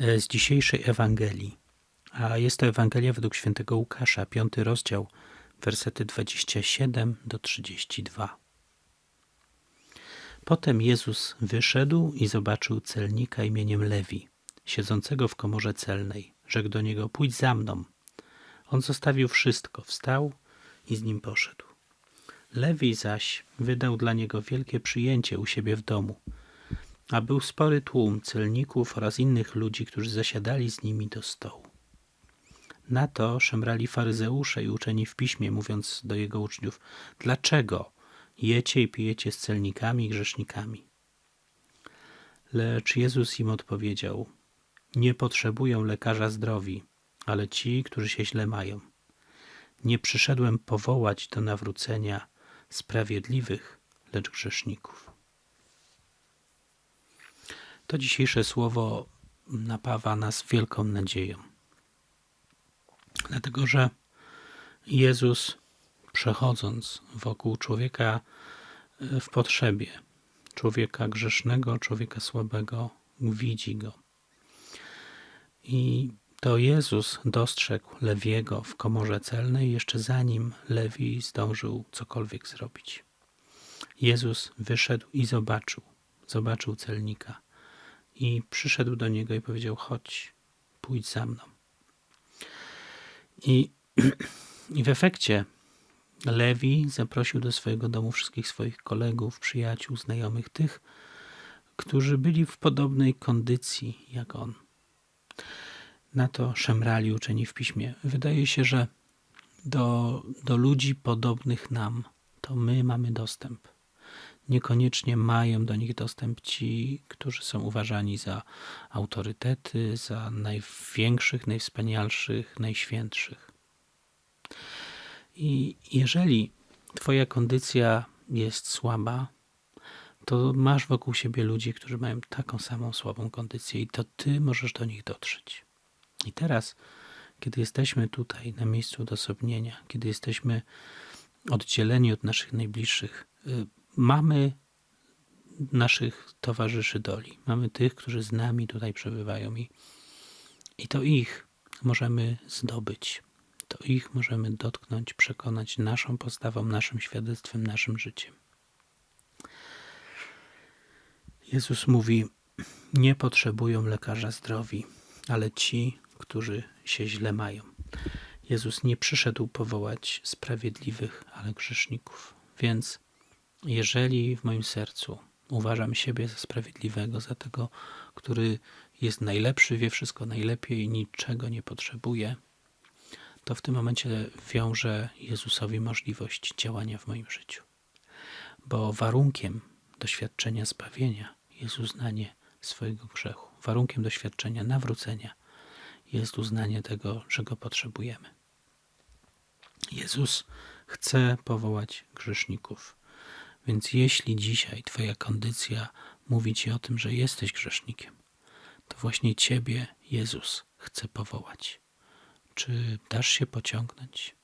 z dzisiejszej Ewangelii. A jest to Ewangelia według świętego Łukasza, piąty rozdział, wersety 27 do 32. Potem Jezus wyszedł i zobaczył celnika imieniem Lewi, siedzącego w komorze celnej. Rzekł do niego: Pójdź za mną. On zostawił wszystko, wstał i z nim poszedł. Lewi zaś wydał dla niego wielkie przyjęcie u siebie w domu, a był spory tłum celników oraz innych ludzi, którzy zasiadali z nimi do stołu. Na to szemrali faryzeusze i uczeni w piśmie, mówiąc do jego uczniów: Dlaczego jecie i pijecie z celnikami i grzesznikami? Lecz Jezus im odpowiedział: Nie potrzebują lekarza zdrowi, ale ci, którzy się źle mają. Nie przyszedłem powołać do nawrócenia sprawiedliwych, lecz grzeszników. To dzisiejsze słowo napawa nas wielką nadzieją. Dlatego, że Jezus, przechodząc wokół człowieka e, w potrzebie, człowieka grzesznego, człowieka słabego, widzi go. I to Jezus dostrzegł Lewiego w komorze celnej, jeszcze zanim Lewi zdążył cokolwiek zrobić. Jezus wyszedł i zobaczył, zobaczył celnika i przyszedł do niego i powiedział: Chodź, pójdź za mną. I, I w efekcie Lewi zaprosił do swojego domu wszystkich swoich kolegów, przyjaciół, znajomych, tych, którzy byli w podobnej kondycji jak on. Na to szemrali uczeni w piśmie. Wydaje się, że do, do ludzi podobnych nam to my mamy dostęp. Niekoniecznie mają do nich dostęp ci, którzy są uważani za autorytety, za największych, najwspanialszych, najświętszych. I jeżeli Twoja kondycja jest słaba, to masz wokół siebie ludzi, którzy mają taką samą słabą kondycję, i to Ty możesz do nich dotrzeć. I teraz, kiedy jesteśmy tutaj, na miejscu odosobnienia, kiedy jesteśmy oddzieleni od naszych najbliższych, y, mamy naszych towarzyszy doli. Mamy tych, którzy z nami tutaj przebywają i, i to ich możemy zdobyć. To ich możemy dotknąć, przekonać naszą postawą, naszym świadectwem, naszym życiem. Jezus mówi: Nie potrzebują lekarza zdrowi, ale ci, którzy się źle mają. Jezus nie przyszedł powołać sprawiedliwych, ale grzeszników. Więc jeżeli w moim sercu uważam siebie za sprawiedliwego, za tego, który jest najlepszy, wie wszystko najlepiej i niczego nie potrzebuje, to w tym momencie wiąże Jezusowi możliwość działania w moim życiu. Bo warunkiem doświadczenia zbawienia jest uznanie swojego grzechu. Warunkiem doświadczenia nawrócenia jest uznanie tego, że go potrzebujemy. Jezus chce powołać grzeszników. Więc jeśli dzisiaj Twoja kondycja mówi Ci o tym, że jesteś grzesznikiem, to właśnie Ciebie Jezus chce powołać. Czy dasz się pociągnąć?